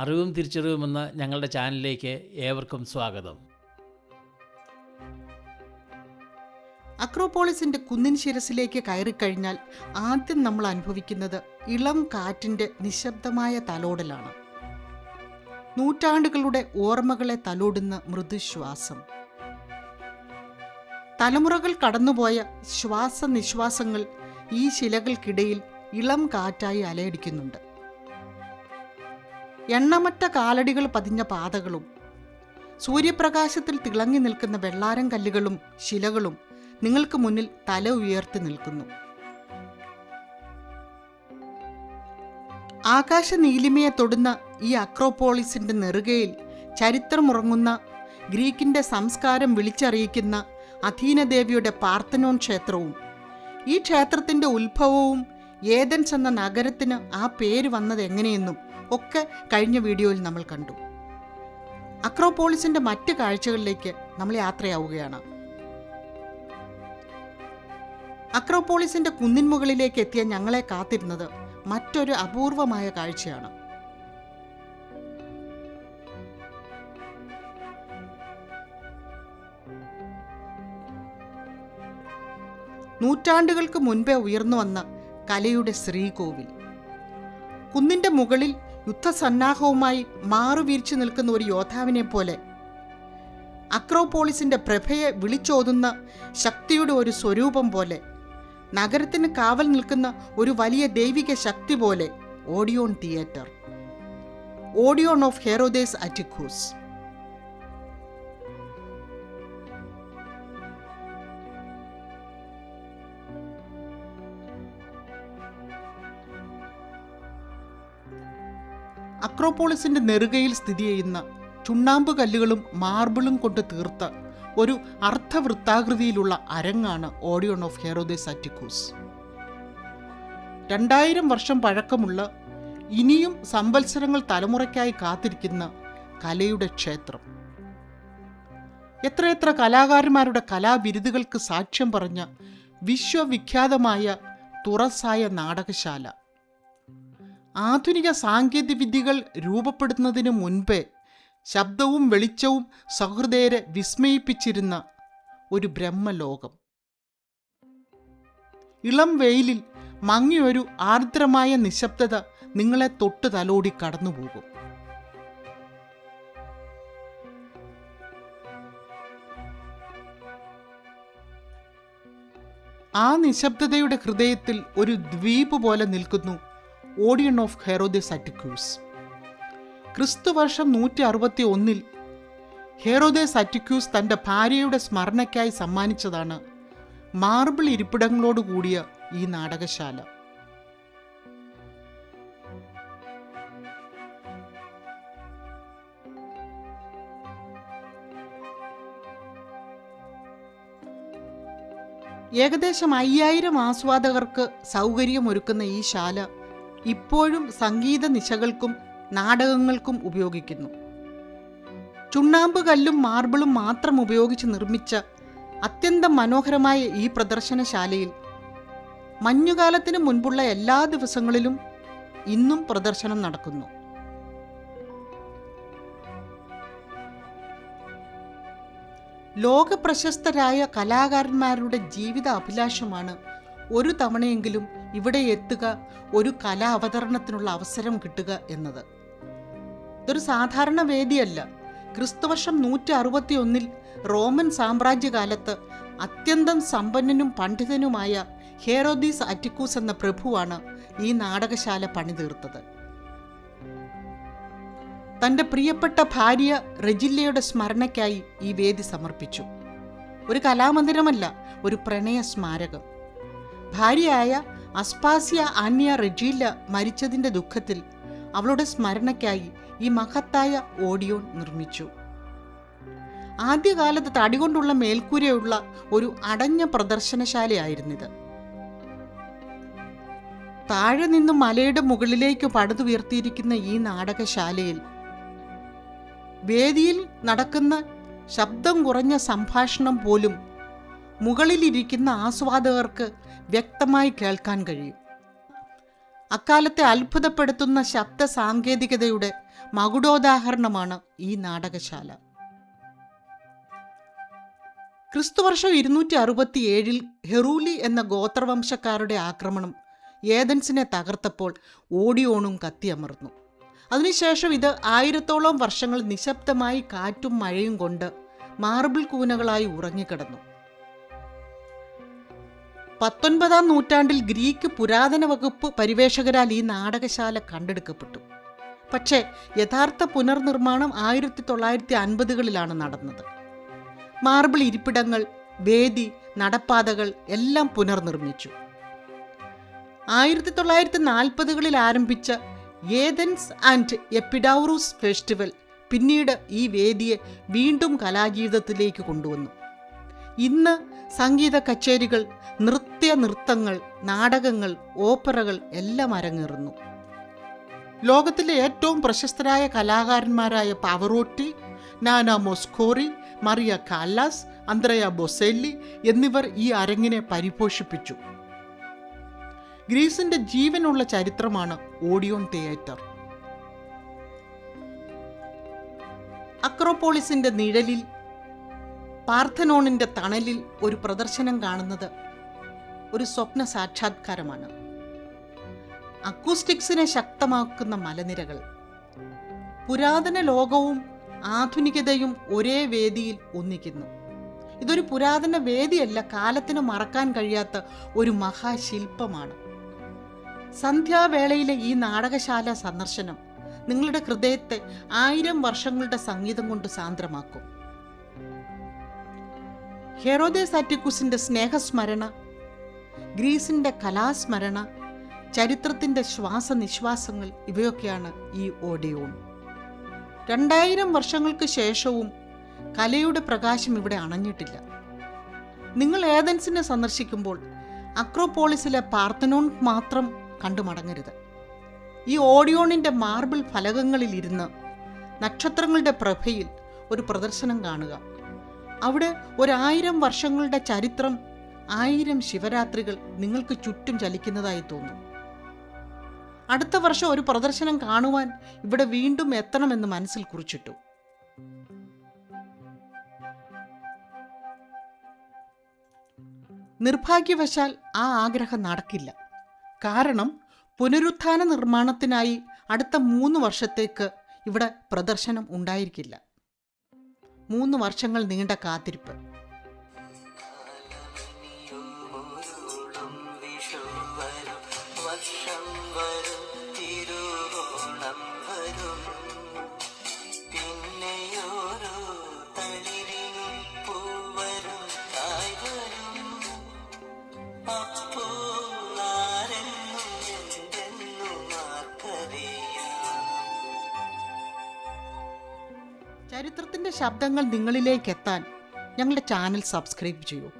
അറിവും തിരിച്ചറിവും എന്ന ഞങ്ങളുടെ ചാനലിലേക്ക് ഏവർക്കും സ്വാഗതം. അക്രോപോളിസിന്റെ കുന്നിൻ ശിരസിലേക്ക് കയറിക്കഴിഞ്ഞാൽ ആദ്യം നമ്മൾ അനുഭവിക്കുന്നത് ഇളം കാറ്റിന്റെ നിശബ്ദമായ തലോടലാണ്. നൂറ്റാണ്ടുകളുടെ ഓർമ്മകളെ തലോടുന്ന മൃദുശ്വാസം. തലമുറകൾ കടന്നുപോയ ശ്വാസനിശ്വാസങ്ങൾ ഈ ശിലകൾക്കിടയിൽ ഇളം കാറ്റായി അലയടിക്കുന്നുണ്ട്. എണ്ണമറ്റ കാലടികൾ പതിഞ്ഞ പാതകളും. സൂര്യപ്രകാശത്തിൽ തിളങ്ങി നിൽക്കുന്ന വെള്ളാരം കല്ലുകളും ശിലകളും നിങ്ങൾക്ക് മുന്നിൽ തല ഉയർത്തി നിൽക്കുന്നു. ആകാശ നീലിമയെ തൊടുന്ന ഈ അക്രോപോളിസിന്റെ നെറുകയിൽ ചരിത്രമുറങ്ങുന്ന ഗ്രീക്കിന്റെ സംസ്കാരം വിളിച്ചറിയിക്കുന്ന അധീനദേവിയുടെ പാർത്തനോൺ ക്ഷേത്രവും ഈ ക്ഷേത്രത്തിന്റെ ഉത്ഭവവും ഏതൻസ് എന്ന നഗരത്തിന് ആ പേര് വന്നത് എങ്ങനെയെന്നും ഒക്കെ കഴിഞ്ഞ വീഡിയോയിൽ നമ്മൾ കണ്ടു. അക്രോപോളിസിന്റെ മറ്റ് കാഴ്ചകളിലേക്ക് നമ്മൾ യാത്രയാവുകയാണ്. അക്രോപോളിസിന്റെ കുന്നിൻ മുകളിലേക്ക് എത്തിയ ഞങ്ങളെ കാത്തിരുന്നത് മറ്റൊരു അപൂർവമായ കാഴ്ചയാണ്. നൂറ്റാണ്ടുകൾക്ക് മുൻപേ ഉയർന്നു വന്ന കലയുടെ ശ്രീകോവിൽ. കുന്നിന്റെ മുകളിൽ യുദ്ധസന്നാഹവുമായി മാറുവീർച്ചു നിൽക്കുന്ന ഒരു യോദ്ധാവിനെ പോലെ. അക്രോപോളിസിന്റെ പ്രഭയെ വിളിച്ചോതുന്ന ശക്തിയുടെ ഒരു സ്വരൂപം പോലെ. നഗരത്തിന് കാവൽ നിൽക്കുന്ന ഒരു വലിയ ദൈവിക ശക്തി പോലെ Odeon theatre. Odeon of Herodes Atticus. അക്രോപോളിസിന്റെ നെറുകയിൽ സ്ഥിതി ചെയ്യുന്ന ചുണ്ണാമ്പ് കല്ലുകളും മാർബിളും കൊണ്ട് തീർത്ത ഒരു അർദ്ധവൃത്താകൃതിയിലുള്ള അരങ്ങാണ് ഓഡിയോൺ ഓഫ് ഹെറോദേസ് അറ്റിക്കൂസ് രണ്ടായിരം വർഷം പഴക്കമുള്ള ഇനിയും സംവത്സരങ്ങൾ തലമുറയ്ക്കായി കാത്തിരിക്കുന്ന കലയുടെ ക്ഷേത്രം. എത്രയെത്ര കലാകാരന്മാരുടെ കലാബിരുദുകൾക്ക് സാക്ഷ്യം പറഞ്ഞ വിശ്വവിഖ്യാതമായ തുറസായ നാടകശാല. ആധുനിക സാങ്കേതിക വിദ്യകൾ രൂപപ്പെടുന്നതിന് മുൻപേ ശബ്ദവും വെളിച്ചവും സഹൃദയരെ വിസ്മയിപ്പിച്ചിരുന്ന ഒരു ബ്രഹ്മലോകം. ഇളം വെയിലിൽ മങ്ങിയൊരു ആർദ്രമായ നിശബ്ദത നിങ്ങളെ തൊട്ട് തലോടി കടന്നുപോകും. ആ നിശബ്ദതയുടെ ഹൃദയത്തിൽ ഒരു ദ്വീപ് പോലെ നിൽക്കുന്നു ഓഡിയൺ ഓഫ് ഹെറോദിസ് അറ്റിക്യൂസ് ക്രിസ്തുവർഷം നൂറ്റി അറുപത്തി ഒന്നിൽ ഹെറോദേസ് അറ്റിക്യൂസ് തന്റെ ഭാര്യയുടെ സ്മരണയ്ക്കായി സമ്മാനിച്ചതാണ് മാർബിൾ ഇരിപ്പിടങ്ങളോട് കൂടിയ ഈ നാടകശാല. ഏകദേശം അയ്യായിരം ആസ്വാദകർക്ക് സൗകര്യമൊരുക്കുന്ന ഈ ശാല ഇപ്പോഴും സംഗീത നിശകൾക്കും നാടകങ്ങൾക്കും ഉപയോഗിക്കുന്നു. ചുണ്ണാമ്പ് കല്ലും മാർബിളും മാത്രം ഉപയോഗിച്ച് നിർമ്മിച്ച അത്യന്തം മനോഹരമായ ഈ പ്രദർശനശാലയിൽ മഞ്ഞുകാലത്തിന് മുൻപുള്ള എല്ലാ ദിവസങ്ങളിലും ഇന്നും പ്രദർശനം നടക്കുന്നു. ലോകപ്രശസ്തരായ കലാകാരന്മാരുടെ ജീവിത അഭിലാഷമാണ് ഒരു തവണയെങ്കിലും ഇവിടെ എത്തുക ഒരു കലാ അവതരണത്തിനുള്ള അവസരം കിട്ടുക എന്നത്. ഇതൊരു സാധാരണ വേദിയല്ല. ക്രിസ്തുവർഷം നൂറ്റി അറുപത്തി ഒന്നിൽ റോമൻ സാമ്രാജ്യകാലത്ത് അത്യന്തം സമ്പന്നനും പണ്ഡിതനുമായ ഹേറോദീസ് അറ്റിക്കൂസ് എന്ന പ്രഭുവാണ് ഈ നാടകശാല പണിതീർത്തത്. തന്റെ പ്രിയപ്പെട്ട ഭാര്യ റെജില്ലയുടെ സ്മരണയ്ക്കായി ഈ വേദി സമർപ്പിച്ചു. ഒരു കലാമന്ദിരമല്ല ഒരു പ്രണയ സ്മാരകം ഭാര്യയായ അസ്പാസിയ ആന്യ റെജീല മരിച്ചതിന്റെ ദുഃഖത്തിൽ അവളുടെ സ്മരണയ്ക്കായി ഈ മഹത്തായ ഓഡിയോൺ നിർമ്മിച്ചു. ആദ്യകാലത്ത് തടികൊണ്ടുള്ള മേൽക്കൂരയുള്ള ഒരു അടഞ്ഞ പ്രദർശനശാലയായിരുന്നിത്. താഴെ നിന്ന് മലയുടെ മുകളിലേക്ക് പടുതുയർത്തിയിരിക്കുന്ന ഈ നാടകശാലയിൽ വേദിയിൽ നടക്കുന്ന ശബ്ദം കുറഞ്ഞ സംഭാഷണം പോലും മുകളിലിരിക്കുന്ന ആസ്വാദകർക്ക് വ്യക്തമായി കേൾക്കാൻ കഴിയും. അക്കാലത്തെ അത്ഭുതപ്പെടുത്തുന്ന ശബ്ദ സാങ്കേതികതയുടെ മകുടോദാഹരണമാണ് ഈ നാടകശാല. ക്രിസ്തുവർഷം ഇരുന്നൂറ്റി അറുപത്തിയേഴിൽ ഹെറൂലി എന്ന ഗോത്രവംശക്കാരുടെ ആക്രമണം ഏതൻസിനെ തകർത്തപ്പോൾ ഓടിയോണും കത്തിയമർന്നു. അതിനുശേഷം ഇത് ആയിരത്തോളം വർഷങ്ങൾ നിശബ്ദമായി കാറ്റും മഴയും കൊണ്ട് മാർബിൾ കൂനകളായി ഉറങ്ങിക്കിടന്നു. പത്തൊൻപതാം നൂറ്റാണ്ടിൽ ഗ്രീക്ക് പുരാതന വകുപ്പ് പരിവേഷകരാൽ ഈ നാടകശാല കണ്ടെടുക്കപ്പെട്ടു. പക്ഷേ യഥാർത്ഥ പുനർനിർമ്മാണം ആയിരത്തി തൊള്ളായിരത്തി അൻപതുകളിലാണ് നടന്നത്. മാർബിൾ ഇരിപ്പിടങ്ങൾ വേദി നടപ്പാതകൾ എല്ലാം പുനർനിർമ്മിച്ചു. ആയിരത്തി തൊള്ളായിരത്തി നാൽപ്പതുകളിൽ ആരംഭിച്ച ഏതൻസ് ആൻഡ് എപ്പിഡൗറൂസ് ഫെസ്റ്റിവൽ പിന്നീട് ഈ വേദിയെ വീണ്ടും കലാജീവിതത്തിലേക്ക് കൊണ്ടുവന്നു. ഇന്ന് സംഗീത കച്ചേരികൾ നൃത്യ നൃത്തങ്ങൾ നാടകങ്ങൾ ഓപ്പറകൾ എല്ലാം അരങ്ങേറുന്നു. ലോകത്തിലെ ഏറ്റവും പ്രശസ്തരായ കലാകാരന്മാരായ പവറോട്ടി നാന മോസ്കോറി മറിയ കാലാസ് അന്ത്രയ ബൊസെല്ലി എന്നിവർ ഈ അരങ്ങിനെ പരിപോഷിപ്പിച്ചു. ഗ്രീസിന്റെ ജീവനുള്ള ചരിത്രമാണ് ഓഡിയോൺ തിയേറ്റർ. അക്രോപോളിസിന്റെ നിഴലിൽ പാർത്ഥനോണിന്റെ തണലിൽ ഒരു പ്രദർശനം കാണുന്നത് ഒരു സ്വപ്ന സാക്ഷാത്കാരമാണ്. അക്കൂസ്റ്റിക്സിനെ ശക്തമാക്കുന്ന മലനിരകൾ പുരാതന ലോകവും ആധുനികതയും ഒരേ വേദിയിൽ ഒന്നിക്കുന്നു. ഇതൊരു പുരാതന വേദിയല്ല കാലത്തിന് മറക്കാൻ കഴിയാത്ത ഒരു മഹാശില്പമാണ്. സന്ധ്യാവേളയിലെ ഈ നാടകശാല സന്ദർശനം നിങ്ങളുടെ ഹൃദയത്തെ ആയിരം വർഷങ്ങളുടെ സംഗീതം കൊണ്ട് സാന്ദ്രമാക്കും. ഹെറോദേസ് അറ്റിക്കുസിന്റെ സ്നേഹസ്മരണ ഗ്രീസിന്റെ കലാസ്മരണ ചരിത്രത്തിന്റെ ശ്വാസനിശ്വാസങ്ങൾ ഇവയൊക്കെയാണ് ഈ ഓഡിയോൺ. രണ്ടായിരം വർഷങ്ങൾക്ക് ശേഷവും കലയുടെ പ്രകാശം ഇവിടെ അണഞ്ഞിട്ടില്ല. നിങ്ങൾ ഏതൻസിനെ സന്ദർശിക്കുമ്പോൾ അക്രോപോളിസിലെ പാർത്തനോൺ മാത്രം കണ്ടു മടങ്ങരുത്. ഈ ഓഡിയോണിന്റെ മാർബിൾ ഫലകങ്ങളിൽ ഇരുന്ന് നക്ഷത്രങ്ങളുടെ പ്രഭയിൽ ഒരു പ്രദർശനം കാണുക. അവിടെ ഒരായിരം വർഷങ്ങളുടെ ചരിത്രം ആയിരം ശിവരാത്രികൾ നിങ്ങൾക്ക് ചുറ്റും ചലിക്കുന്നതായി തോന്നും. അടുത്ത വർഷം ഒരു പ്രദർശനം കാണുവാൻ ഇവിടെ വീണ്ടും എത്തണമെന്ന് മനസ്സിൽ കുറിച്ചിട്ടു. നിർഭാഗ്യവശാൽ ആ ആഗ്രഹം നടക്കില്ല. കാരണം പുനരുത്ഥാന നിർമ്മാണത്തിനായി അടുത്ത മൂന്ന് വർഷത്തേക്ക് ഇവിടെ പ്രദർശനം ഉണ്ടായിരിക്കില്ല. മൂന്ന് വർഷങ്ങൾ നീണ്ട കാത്തിരിപ്പ്. ശബ്ദങ്ങൾ നിങ്ങളിലേക്ക് എത്താൻ ഞങ്ങളുടെ ചാനൽ സബ്സ്ക്രൈബ് ചെയ്യൂ.